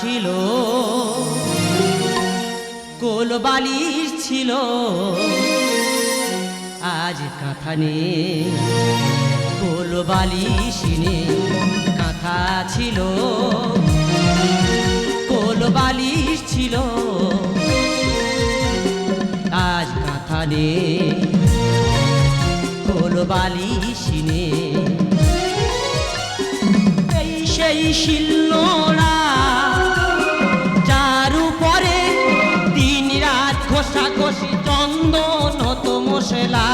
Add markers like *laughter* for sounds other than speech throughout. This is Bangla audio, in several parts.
ছিল। কোলবালিশ ছিল। আজ কাঁথা কোল কোলবালিশ নেই। কাঁথা ছিল। কোলবালিশ ছিল। আজ কাঁথা কোল কোলবালিশ নেই। সেই শিল্প মশলা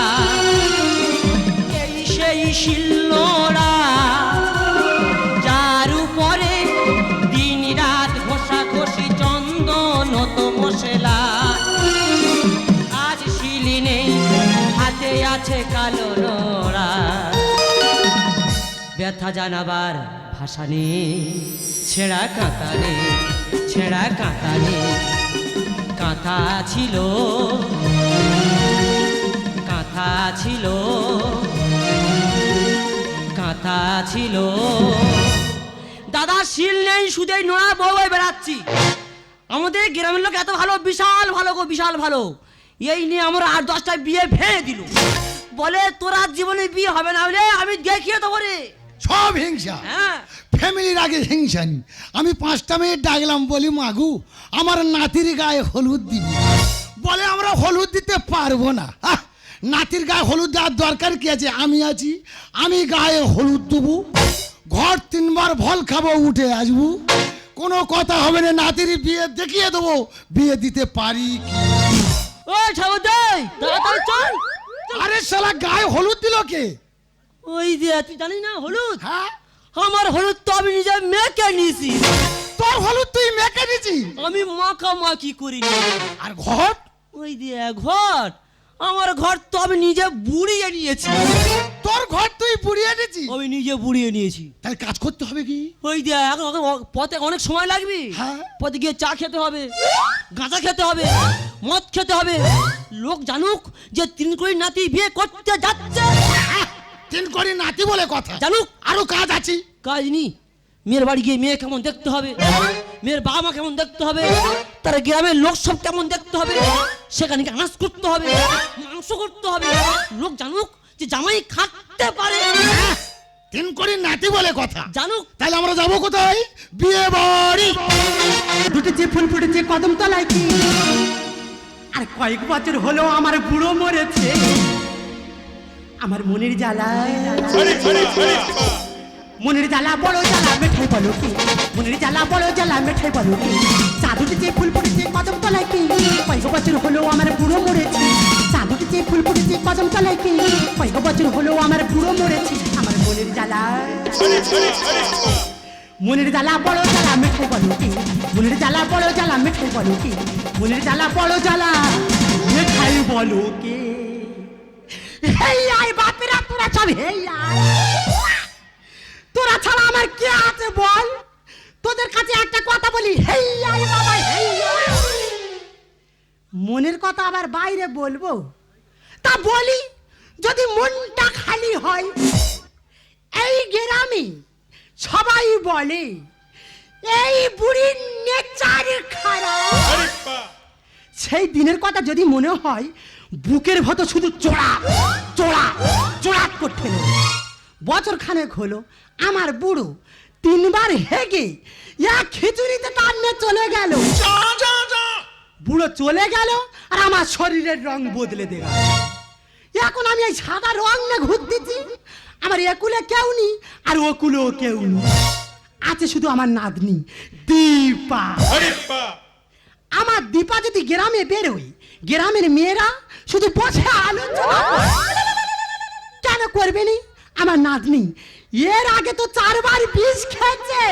এই সেই শিল্লোড়া যার উপরে দিন রাত ঘষা ঘষি চন্দন হতো মশলা। আজ শিলি নেই, হাতে আছে কালো নোড়া। ব্যথা জানাবার ভাষা নেই, ছেঁড়া কাঁথা নেই, ছেঁড়া কাঁথা নেই। কাঁথা ছিল ছিল। কাঁথা ছিল। দাদা শিল নেই সুদেই নোড়া বউয়ে বেড়াচ্ছি। আমাদের গ্রামের লোক এত ভালো বিশাল ভালো গো বিশাল ভালো। এই নিয়ে আমার আট দশটা বিয়ে ফেলে দিল। বলে তোরা জীবনে বিয়ে হবে না বলে আমি দেখিয়ে দেবো রে। সব হিংসা। হ্যাঁ। ফ্যামিলির আগে হিংসা নি আমি পাঁচটা মেয়ে ডাকলাম বলি মাগু আমার নাতির গায়ে হলুদ দিবি। বলে আমরা হলুদ দিতে পারব না। নাতির গায়ে হলুদ দেওয়ার দরকার কি আছে? আমি আছি। আমি গায়ে হলুদ দেবো। ঘর তিনবার ভল খাব উঠে আসব। কোনো কথা হবে না নাতির বিয়ে দেখিয়ে দেবো। বিয়ে দিতে পারি কি? ও দেই তাড়াতাড়ি চল। আরে শালা গায়ে হলুদ দিল কে? ওই যে তুই জানিস না হলুদ? হ্যাঁ। আমার হলুদ তো আমি নিজে মেকে নিয়েছি। তোর হলুদ তুই মেকে দিছি আমি মাখা মাখি করিনি। আর ঘট ওই দিয়ে ঘর। আমার ঘর তো আমি নিজে বুড়িয়ে নিয়েছি। তোর ঘর তুই বুড়িয়ে দিছি আমি নিজে বুড়িয়ে নিয়েছি। তাহলে কাজ করতে হবে কি? ওই দিয়ে এখন পথে অনেক সময় লাগবে। হ্যাঁ। পথে গিয়ে চা খেতে হবে গাঁজা খেতে হবে মদ খেতে হবে। লোক জানুক যে তিন কোটি নাতি বিয়ে করতে যাচ্ছে। তিন করে নাতি বলে কথা। জানুক। আরও কাজ আছে। কাজ নি মেয়ের বাড়ি গিয়ে মেয়ে কেমন দেখতে হবে? মেয়ের বাবা মা কেমন দেখতে হবে? তার গ্রামের লোক সব কেমন দেখতে হবে? সেখানে আনাজ করতে হবে মাংস করতে হবে। লোক জানুক যে জামাই খাটতে পারে। তিন করে নাতি বলে কথা। জানুক। তাহলে আমরা যাব কোথায়? বিয়ে বাড়ি। ফুটেছে ফুল ফুটেছে কদম তলায় কি? আর কয়েক বছর হলো আমার বুড়ো মরেছে। আমার মনের জ্বালা মনের জ্বালা, বড় জ্বালা, মেঠাই বলো কি? মনের জ্বালা, বড় জ্বালা, মেঠাই বলো কি? চাঁদ উঠেছে ফুল ফুটেছে, কদম তলায় কি? কয়েক বছর হলো আমার বুড়ো মরেছে। চাঁদ উঠেছে ফুল ফুটেছে, কদম তলায় কি? কয়েক বছর হলো আমার বুড়ো মরেছে। আমার মনের জ্বালা। মনের জ্বালা, বড় জ্বালা, মিঠাই বলো কি? মনের জ্বালা, বড় জ্বালা, মিঠাই বলো কি? মনের জ্বালা, বড় জ্বালা, মিঠাই বলো কে? হেই আই বাপেরা, তোরা সব হেই আই তোরা ছাড়া আমার কে আছে বল? তোদের কাছে একটা কথা বলি। বাবা মনের কথা আবার বাইরে বলব? তা বলি যদি মনটা খালি হয় এই গ্রামে সবাই বলে এই বুড়ির নেচার খারাপ। সেই দিনের কথা যদি মনে হয় বুকের ভেতর শুধু চোড়া চোড়া চোড়া করতে বছর খানেক হলো আমার বুড়ো তিনবার হেগে এক খিচুড়িতে টান্নে চলে গেল। বুড়ো চলে গেল আর আমার শরীরের রং বদলে গেল এখন আমি এই সাদা রং না ঘুরতেছি আমার একুলে কেউ নি আর ওকুলেও কেউ নি আছে শুধু আমার নাতনি দীপা। আমার দীপা যদি গ্রামে বেরোয় গ্রামের মেয়েরা শুধু বসে আলোচনা। কেন করবে নি? আমার নাতনি এর আগে তো চারবার বিষ খেয়েছে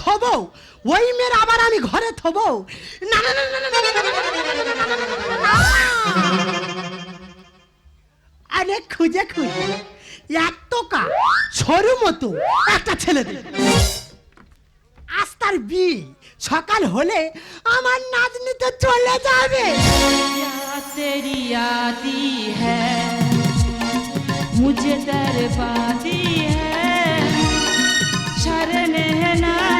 থব ওই মেয়ের আবার আমি ঘরে থব না না না না আরে খুঁজে খুঁজে এক টোকা সরু মতো একটা ছেলে আজ তার বি সকাল হলে আমার নাতনি তো চলে যাবে তেরি আদি হ্যাঁ मुझे दरबाती है शरण है ना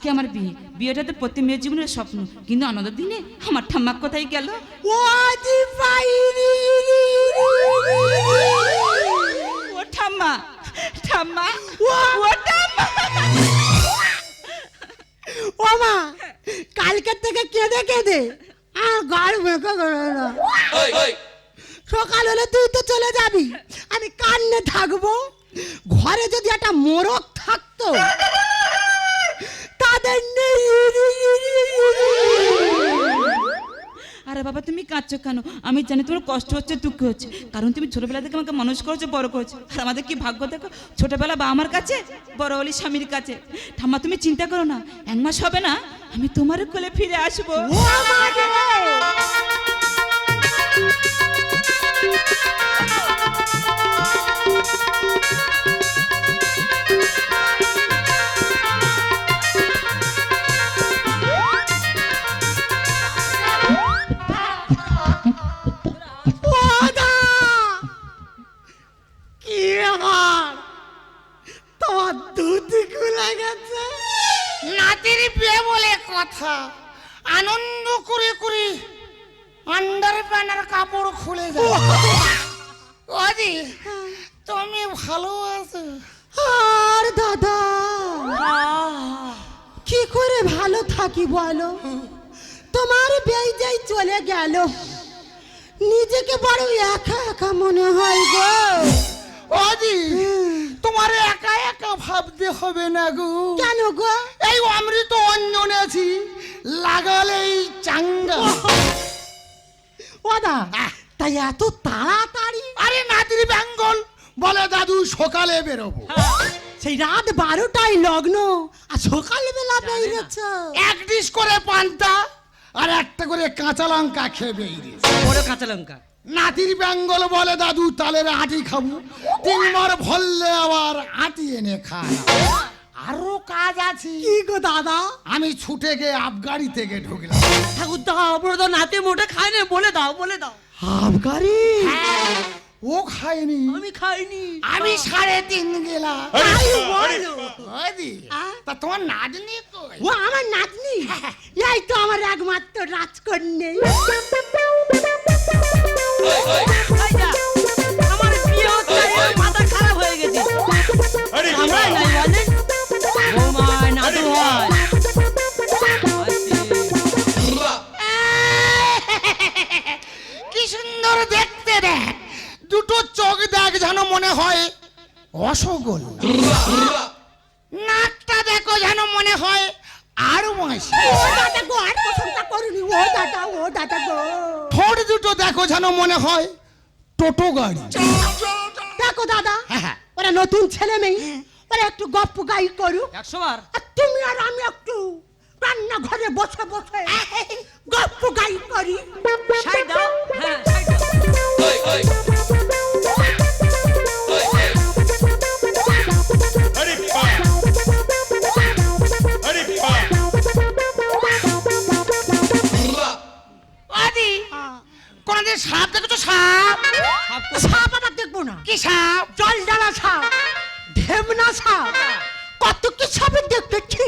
আজকে আমার বিয়ে। বিয়েটা তো প্রতি মেয়ের জীবনের স্বপ্ন। কিন্তু আনন্দ দিনে আমার ঠাম্মা কোথায় গেল। ও ঠাম্মা ঠাম্মা ও ও ঠাম্মা। ও মা কালকের থেকে কেঁদে কেঁদে আর গাড় না। সকাল হলে তুই তো চলে যাবি। আমি কান্নে থাকব। ঘরে যদি একটা মোরগ থাকতো কাঁদছো কেন? আমি জানি তোমার কষ্ট হচ্ছে, দুঃখ হচ্ছে। কারণ তুমি ছোটবেলা থেকে আমাকে মানুষ করেছ, বড় করেছ। আর আমাদের কি ভাগ্য দেখো? ছোটবেলা বা আমার কাছে, বড় হলি স্বামীর কাছে। ঠাম্মা, তুমি চিন্তা করো না, এক মাস হবে না, আমি তোমার কোলে ফিরে আসব। কথা আনন্দ করে করে আন্ডার প্যানের কাপড় খুলে যায় তুমি ভালো আছো? আর দাদা কি করে ভালো থাকি বলো? তোমার বেজাই চলে গেল। নিজেকে বড় একা একা মনে হয় গো। ওদি তোমার একা একা ভাবতে হবে না গো। কেন গো? এই অমৃত আছি লাগালেই চাঙ্গা। ওদা তাই এত তাড়াতাড়ি? আরে নাতির বেঙ্গল বলে দাদু সকালে বেরোবো। সেই রাত বারোটায় লগ্ন আর সকালবেলা বেরিয়েছ এক ডিশ করে পান্তা আর একটা করে কাঁচা লঙ্কা খেয়ে বেরিয়েছে বড় কাঁচা লঙ্কা। নাতির বেঙ্গল বলে দাদু তালের আটি খাব। তিনবার ভরলে আবার আটি এনে খায় আরও কাজ আছে। কি গো দাদা? আমি ছুটে গিয়ে আবগাড়ি থেকে ঢুকলাম। ঠাকুর দাও তো নাতে মোটে খায় না বলে দাও বলে দাও। আবগারি? ও খায়নি। আমি খাইনি। আমি সাড়ে তিন গেলাম। তাই বলো ওদি, তা তোমার নাতনি কই? ও আমার নাতনি? এই তো আমার একমাত্র রাজকন্যে। আমার বিয়ে হচ্ছে মাথা খারাপ হয়ে গেছে। আমরাই নাই বলেন। হয় কি সুন্দর দেখতে দেখ দুটো চোখ দেখ যেন মনে হয় অসগোল। নাকটা দেখো যেন মনে হয় আর মাসি ও দাদা গো আর প্রশংসা করুনি। ও দাদা ও দাদা গো। ঠোঁট দুটো দেখো যেন মনে হয় টোটো গাড়ি। দেখো দাদা হ্যাঁ, হ্যাঁ। ওরা নতুন ছেলে মেয়ে। ওরা একটু গপ্প গাই করুক। একশো বার। আর তুমি আর আমি একটু রান্নাঘরে বসে বসে গপ্প গাই করি। দাও। হ্যাঁ দাও। আদি কোনদিন সাপ দেখেছ? সাপ? সাপ? আবার দেখব না। কি সাপ? জল ডালা সাপ। ঢেমনা সাপ কত কি সাপের দেখতেছি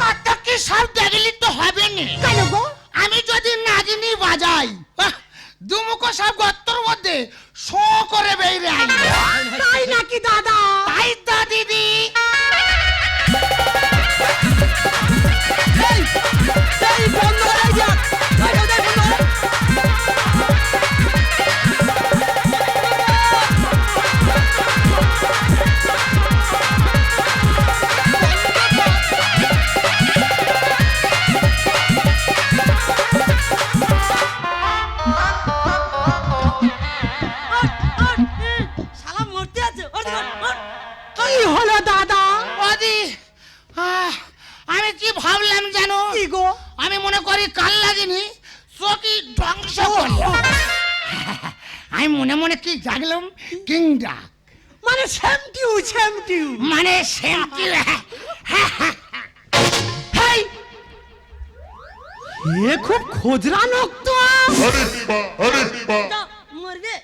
কত কি সাপ দেখলি তো হবে না কেন গো? আমি যদি নাগিনি বাজাই দুমুখো সাপ গর্তর মধ্যে শো করে বেরিয়ে আই তাই নাকি দাদা? তাই তো দিদি। এই বন্ধ মনে কি জাগলাম কিং ডাক। মানে সেম টিউ সেম টিউ। মানে সেম টিউ হ্যাঁ, হ্যাঁ, হ্যাঁ, হাই! এ খুব খোজরা নক তো। আরে আরে মরবে?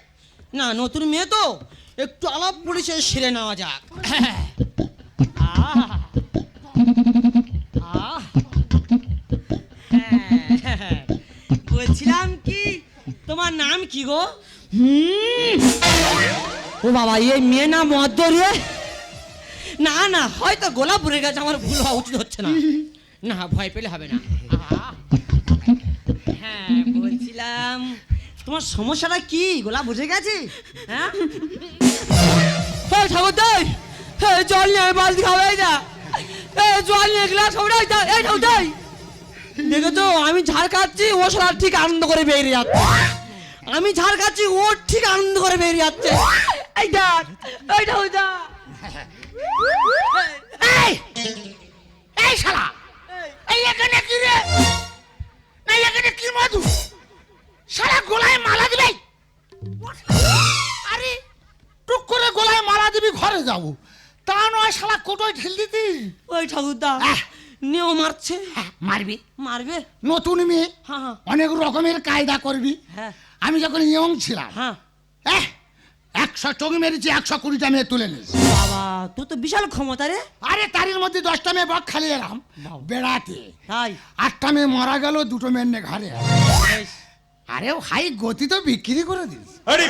না নতুন মেয়ে তো। একটু আলাপ পরিচয় সেরে নেওয়া যাক। বলছিলাম কি তোমার নাম কি গো? ও বাবা, এই মেয়ে না মদ্য রে। না না, হয়তো গোলাপ পড়ে গেছে আমার ভুল হওয়া উচিত হচ্ছে না। না, ভয় পেলে হবে না। হ্যাঁ বলছিলাম, তোমার সমস্যাটা কি? গোলাপ বুঝে গেছে? হ্যাঁ? ঠাকুর দাই জল নিয়ে বালতি খাবে, এই না জল নিয়ে গ্লাস হবে এই ঠাকুর দাই দেখেছ, আমি ঝাড় খাচ্ছি, ও সারা ঠিক আনন্দ করে বেরিয়ে যাচ্ছে। আমি ঝাড় খাচ্ছি ও ঠিক আনন্দ করে বেরিয়ে যাচ্ছে। এই দেখ এই ঠাকুর এই এই শালা এই এখানে কি রে? না এখানে কি মধু? শালা গোলায় মালা দিবে? আরে টুক করে গলায় মারা দিবি ঘরে যাব। তা নয় শালা কোটোয় ঢেল দিতি? ওই ঠাকুর দা আহ! নিয়েও মারছে। হ্যাঁ, মারবি? মারবে? নতুন মেয়ে হ্যাঁ হ্যাঁ। অনেক রকমের কায়দা করবি। হ্যাঁ। আমি যখন ইয়ং ছিলাম হ্যাঁ। এহ, একশো চোখ মেরেছি একশো কুড়িটা মেয়ে তুলে নিয়েছি। বাবা তুই তো বিশাল ক্ষমতা রে। আরে তারির মধ্যে দশটা মেয়ে বক খালি এলাম বেড়াতে। তাই? আটটা মেয়ে মারা গেল দুটো মেয়ের নে ঘরে। আরে হাই গতি তো বিক্রি করে দিস আরে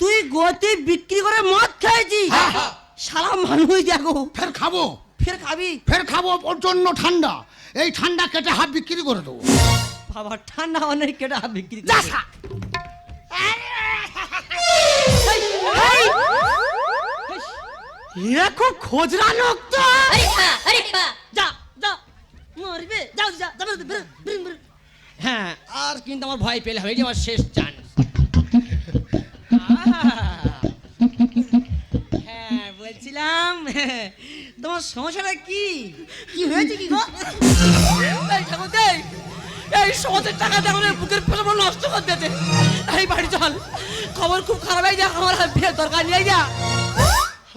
তুই গতি বিক্রি করে মদ খেয়েছিস? সারা মানুষ দেখো। ফের খাব। ফের খাবি? ফের খাব প্রচণ্ড ঠান্ডা। এই ঠান্ডা কেটে হাফ বিক্রি করে দেবো। বাবা ঠান্ডা অনেক কেটে হাত বিক্রি করে। এরা খুব খোঁজরা লোক তো যা যা মরবে যাও যা যা, বেরো, বেরো, বেরো, বেরো। হ্যাঁ আর কিন্তু আমার ভয় পেলে হয়ে আমার শেষ চান্স হ্যাঁ বলছিলাম তোমার সমস্যাটা কি কি হয়েছে কি গো ঠাকুর দেই, এই সমাজের টাকা দিয়ে আমাদের বুকের পেছনে নষ্ট করে দিয়েছে। এই বাড়ি চল। খবর খুব খারাপ হয়ে যা আমার আর বিয়ের দরকার নিয়ে যা।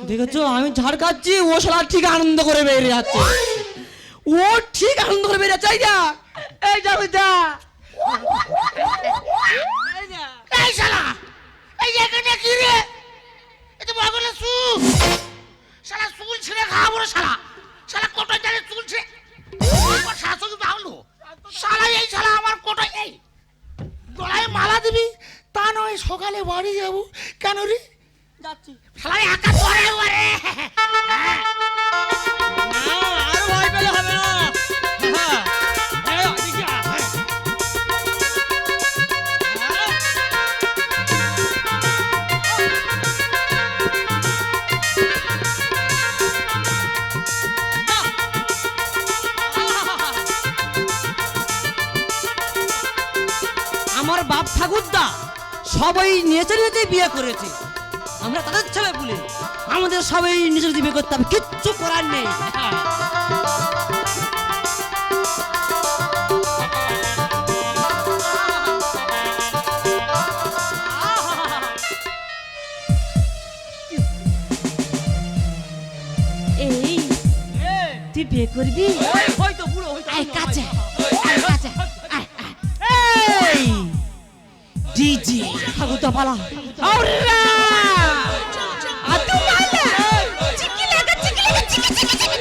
দেখেছ আমি ঝাড় খাচ্ছি ও শালা ঠিক আনন্দ করে বেরিয়ে যাচ্ছে। ও ঠিক আনন্দ করে বেরিয়ে যাচ্ছে যা। এই যা ওই যা। এই এই শালা এই এখানে কি রে? এ তো বগলে চুল। শালা চুল ছিঁড়ে খাওয়াবো শালা। শালা কোটায় জানে চুল ছিঁড়ে শাশুড়ি ভাবলো শালা এই শালা আমার কোটায় এই গলায় মালা দিবি তা নয় সকালে বাড়ি যাব। কেন রে? যাচ্ছি। শালা একা পরে পরে না, আরও ভয় পেলে হবে না। সবাই নেচে নেচে বিয়ে করেছে। আমরা তাদের ছেলে বলে আমাদের সবাই নিজের বিয়ে করতে হবে কিচ্ছু করার নেই। এই তুই বিয়ে করবি? চিকি লাগা চিকি লাগা চিকি চিকি চিকি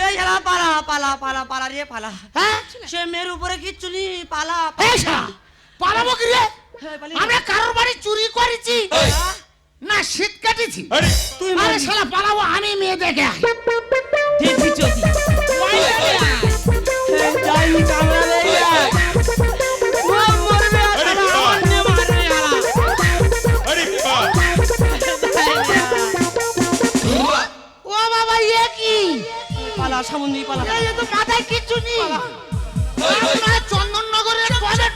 এই শালা পালা পালা পালা পালা রে পালা। হ্যাঁ? সে মেয়ের উপরে কিচ্ছু নি পালা পালাবো কি রে? হ্যাঁ, আমরা কারোর বাড়ি চুরি করেছি? না শীত কাটেছি? তুই আরে। শালা পালাবো আমি মেয়ে দেখে পালা সামুন্দি পালা এই তো মাথায় কিচ্ছু নেই আপনার চন্দননগরের টয়লেট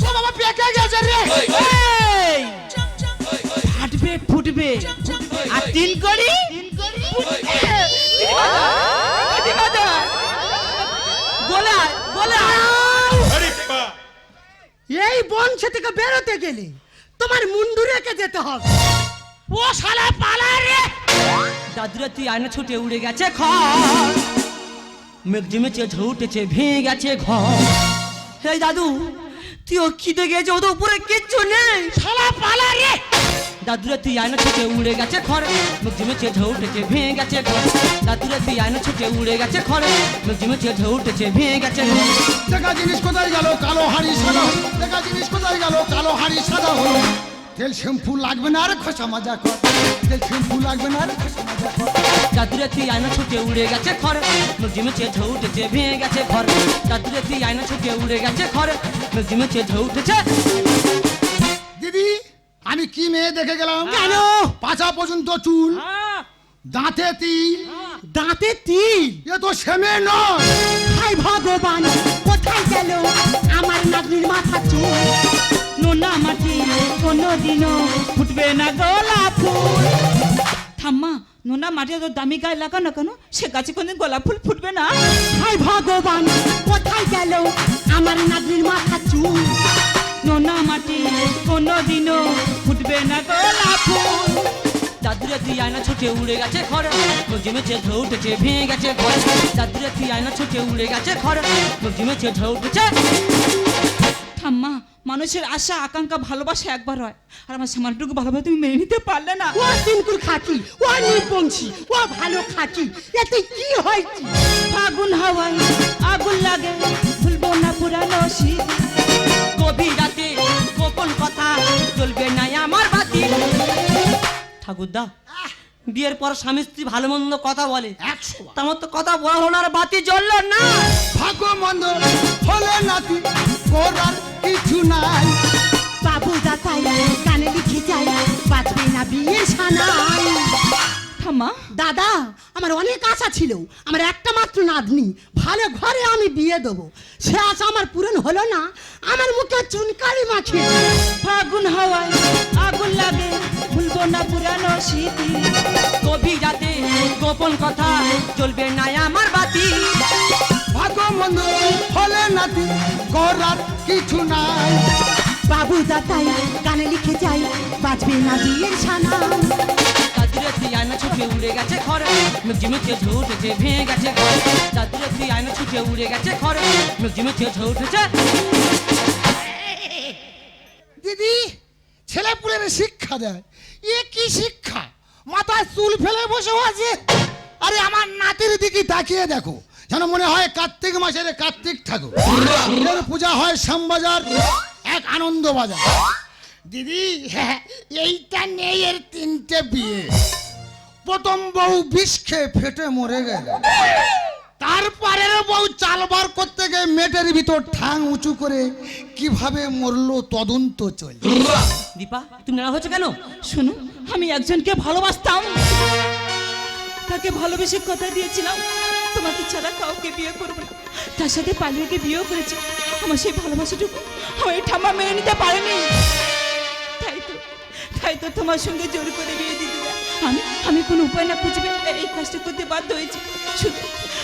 ও বাবা পেটে গেছে আর তিন করি বলে এই বংশ থেকে বেরোতে গেলে তোমার মুন্ডু রেখে যেতে হবে। ও শালা পালা রে! দাদুরা তুই আয়না ছুটে উড়ে গেছে ঘর। মেঘ জমেছে ঝুটেছে ভেঙে গেছে ঘর। হে দাদু তুই ও খিদে গেছে ও তো উপরে কিচ্ছু নেই। শালা পালা রে! দাদুরে তুই আয়না ছুটে উড়ে গেছে খড়ে মুখ জিমেছে ঢেউ উঠেছে ভেঙে গেছে ঘর। দাদুরে তুই আয়না ছুটে উড়ে গেছে খড়ে মুখ জিমেছে ঢেউ উঠেছে ভেঙে গেছে ঘর। দেখা জিনিস কোথায় গেল? কালো হাড়ি সাদা দেখা জিনিস কোথায় গেল? কালো হাড়ি সাদা হলো। তেল শ্যাম্পু লাগবে না আর খোসা মাজা কর তেল শ্যাম্পু লাগবে না আর খোসা মাজা কর দাদুরে তুই আয়না ছুটে উড়ে গেছে মুখ জিমেছে ঢেউ উঠেছে ভেঙে গেছে ঘর। দাদুরে তুই আয়না ছুটে উড়ে গেছে মুখ জিমেছে ঢেউ উঠেছে। দিদি আমি কি মেয়ে দেখে গেলাম? কেন? পাছা পর্যন্ত চুল দাঁতে তিল। দাঁতে তিল? এ তো সেমে নয়। হাই ভগবান কোথায় গেল? আমার নাতনির মাথা চুল। নোনা মাটি কোনোদিনও ফুটবে না গোলাপ ফুল। ঠাম্মা নোনা মাটি এত দামি গায়ে লাগানো কেন? সে গাছে কোনদিন গোলাপ ফুল ফুটবে না। হাই ভগবান কোথায় গেল? আমার নাতনির মাথা চুল। নোনা মাটি কোনোদিনও ফুটবে না গোলাপ ফুল দাদুরে তুই আয়না ছুটে উড়ে গেছে খড়ে জিমেছে ঢেউ উঠেছে ভেঙে গেছে ঘর। দাদুরে তুই আয়না ছুটে উড়ে গেছে খড়ে জিমেছে ঢেউ উঠেছে। ঠাম্মা মানুষের আশা আকাঙ্ক্ষা ভালোবাসা একবার হয়। আর আমার সামানটুকু ভালোভাবে তুমি মেনে নিতে পারলে না। ও তিনকুর খাকি ও নির্বংশী ও ভালো খাকি এতে কি হয়েছে ফাগুন হাওয়ায় আগুন লাগে ভুলবো না পুরানো শীত। গভীর রাতে গোপন কথা চলবে না আমার বাতি। ঠাকুরদা বিয়ের পর স্বামী স্ত্রী ভালো মন্দ কথা বলে। তেমন তো কথা বলা হলো আর বাতি জ্বললো না। ভাগ্য মন্দ হলে নাতি করার কিছু নাই। বাবু দাতাই কানে লিখে যাই বাঁচবে না বিয়ে সানাই। ঠাম্মা। দাদা আমার অনেক আশা ছিল। আমার একটা মাত্র নাতনি। ভালো ঘরে আমি বিয়ে দেবো। সে আশা আমার পূরণ হলো না। আমার মুখে চুনকারি দিল। ফাগুন হাওয়ায় আগুন লাগে। ভুলবো না পুরানো স্মৃতি। গভীর রাতে গোপন কথা চলবে না আমার বাতি। ভাগ্য মন্দ হলে নাতি করার কিছু নাই। বাবু দাতাই কানে লিখে যাই বাঁচবে না বিয়ের সানা দিদি ছেলে পুলের শিক্ষা দেয়। এ কি শিক্ষা? মাথায় চুল ফেলে বসে আছে। আরে আমার নাতির দিকে তাকিয়ে দেখো। যেন মনে হয় কার্তিক মাসের কার্তিক ঠাকুর। পূজা হয় শ্যামবাজার, এক আনন্দ বাজার দিদি, এইটা নেই এর তিনটে বিয়ে। প্রথম বউ বিষ খেয়ে ফেটে মরে গেল। তারপরের বউ চালবার করতে গিয়ে মেটের ভিতর ঠাং উঁচু করে কীভাবে মরলো তদন্ত চল। দীপা, তুমি নাড়া হচ্ছে কেন? শোনো, আমি একজনকে ভালোবাসতাম। তাকে ভালোবেসে কথা দিয়েছিলাম। তোমাকে ছাড়া কাউকে বিয়ে করব না। তার সাথে পালিয়ে গিয়ে বিয়েও করেছি। আমার সেই ভালোবাসাটুকু আমার ঠাম্মা মেনে নিতে পারেনি। তাই তো তাই তো তোমার সঙ্গে জোর করে বিয়ে দিতে। আমি আমি কোনো উপায় না খুঁজবে। এই কাজটা করতে বাধ্য হয়েছি। শুধু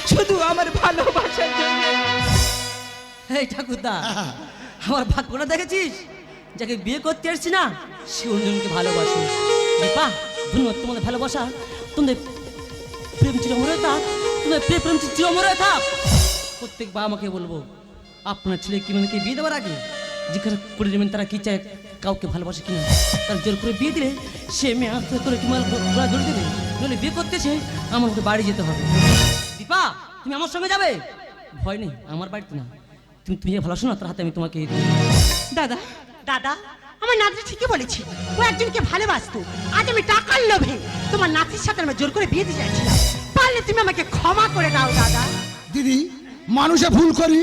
শুধু আমার ভালোবাসার জন্য। এই ঠাকুরদা *laughs* আমার ভাগ্যটা দেখেছিস? যাকে বিয়ে করতে এসছি না সে অন্যজনকে ভালোবাসে। দীপা ধন্যবাদ তোমাদের ভালোবাসা। তোমাদের প্রেম চিরমরে থাক তোমাদের প্রেম প্রেম চিরমরে থাক। প্রত্যেক বাবা আমাকে বলব আপনার ছেলে কি মেয়েকে বিয়ে দেওয়ার আগে? জিজ্ঞাসা করে নেবেন তারা কি চায়। কাউকে ভালোবাসে কিনা? তার জোর করে বিয়ে দিলে সে মেয়ে আস্তে করে তোমার গলা জড়িয়ে দেবে। নইলে বিয়ে করতেছে আমার ওকে বাড়ি যেতে হবে। দীপা তুমি আমার সঙ্গে যাবে? ভয় নেই আমার বাড়িতে না। তুমি তুমি যে ভালো শোনো তার হাতে আমি তোমাকে। দাদা দাদা আমার নাতি ঠিকই বলেছি। ও একজনকে ভালোবাসতো। আজ আমি টাকার লোভে তোমার নাতির সাথে আমি জোর করে বিয়ে দিতে চাইছিলাম। পারলে তুমি আমাকে ক্ষমা করে দাও দাদা। দিদি মানুষে ভুল করি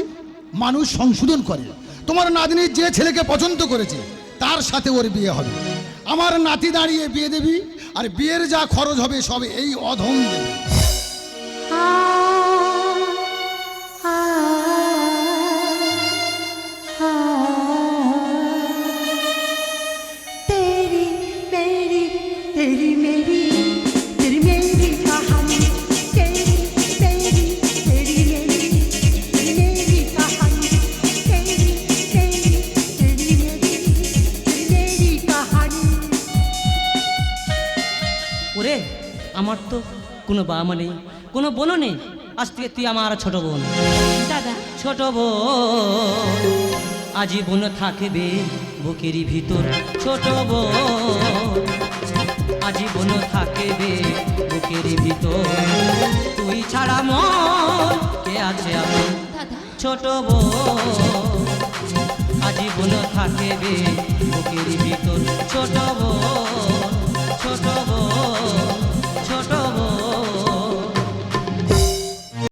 মানুষ সংশোধন করে। তোমার নাতনি যে ছেলেকে পছন্দ করেছে তার সাথে ওর বিয়ে হবে। আমার নাতি দাঁড়িয়ে বিয়ে দেবি, আর বিয়ের যা খরচ হবে সব এই অধম দেবে। আমার তো কোনো বাবা নেই কোনো বোনও নেই। আজ থেকে তুই আমার ছোট বোন। দাদা। ছোট বোন। আজীবন থাকবে বুকেরই ভিতর। ছোট বোন। থাকবে বুকের ভিতর। তুই ছাড়া মন কে আছে আমি দাদা। ছোট বউ আজীবন থাকবে বুকের ভিতর। ছোট বউ